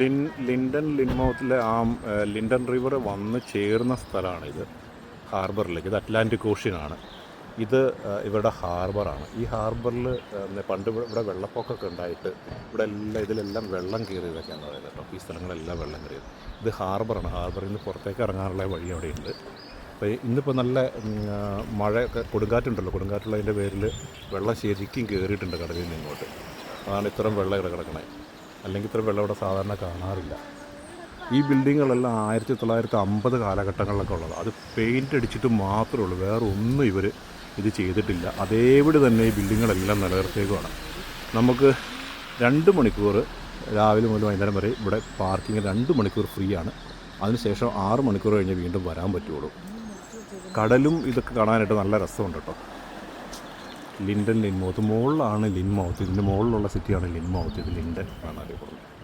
Lin Lyndon ലിൻമൗത്തിലെ ആ Lyndon river വന്ന് ചേർന്ന സ്ഥലമാണിത് ഹാർബറിലേക്ക്. ഇത് അറ്റ്ലാന്റിക് ഓഷ്യനാണ്. ഇത് ഇവരുടെ ഹാർബറാണ്. ഈ ഹാർബറിൽ പണ്ട് ഇവിടെ വെള്ളപ്പൊക്കമൊക്കെ ഉണ്ടായിട്ട് ഇവിടെ എല്ലാം ഇതിലെല്ലാം വെള്ളം കയറിയതൊക്കെയാണ് പറയുന്നത് കേട്ടോ. ഈ സ്ഥലങ്ങളെല്ലാം വെള്ളം കയറിയത്. ഇത് ഹാർബറാണ്. ഹാർബറിൽ നിന്ന് പുറത്തേക്ക് ഇറങ്ങാനുള്ള വഴി അവിടെയുണ്ട്. അപ്പോൾ ഇന്നിപ്പോൾ നല്ല മഴയൊക്കെ കൊടുങ്കാറ്റുണ്ടല്ലോ. കൊടുങ്കാറ്റുള്ളതിന്റെ പേരിൽ വെള്ളം ശരിക്കും കയറിയിട്ടുണ്ട് കടലിൽ നിന്ന് ഇങ്ങോട്ട്. അതാണ് ഇത്രയും വെള്ളം ഇവിടെ കിടക്കണേ. അല്ലെങ്കിൽ ഇത്ര വെള്ളം ഇവിടെ സാധാരണ കാണാറില്ല. ഈ ബിൽഡിങ്ങുകളെല്ലാം ആയിരത്തി തൊള്ളായിരത്തി അമ്പത് കാലഘട്ടങ്ങളിലൊക്കെ ഉള്ളത്. അത് പെയിന്റ് അടിച്ചിട്ട് മാത്രമേ ഉള്ളൂ. വേറെ ഒന്നും ഇവർ ഇത് ചെയ്തിട്ടില്ല. അതേപടി തന്നെ ഈ ബിൽഡിങ്ങുകളെല്ലാം നിലനിർത്തിയേക്കുവാണ്. നമുക്ക് രണ്ട് മണിക്കൂർ രാവിലെ മുതൽ വൈകുന്നേരം വരെ ഇവിടെ പാർക്കിംഗ് രണ്ട് മണിക്കൂർ ഫ്രീ ആണ്. അതിനുശേഷം ആറ് മണിക്കൂർ കഴിഞ്ഞ് വീണ്ടും വരാൻ പറ്റുള്ളൂ. കടലും ഇതൊക്കെ കാണാനായിട്ട് നല്ല രസമുണ്ട് കേട്ടോ. Lynton Lynmouth. മുകളിലാണ് ലിൻമൗത്ത്. ഇതിന്റെ മുകളിലുള്ള സിറ്റിയാണ് ലിൻമൗത്ത്. ഇത് ലിൻഡൻ. ആണ് അറിയപ്പെടുന്നത്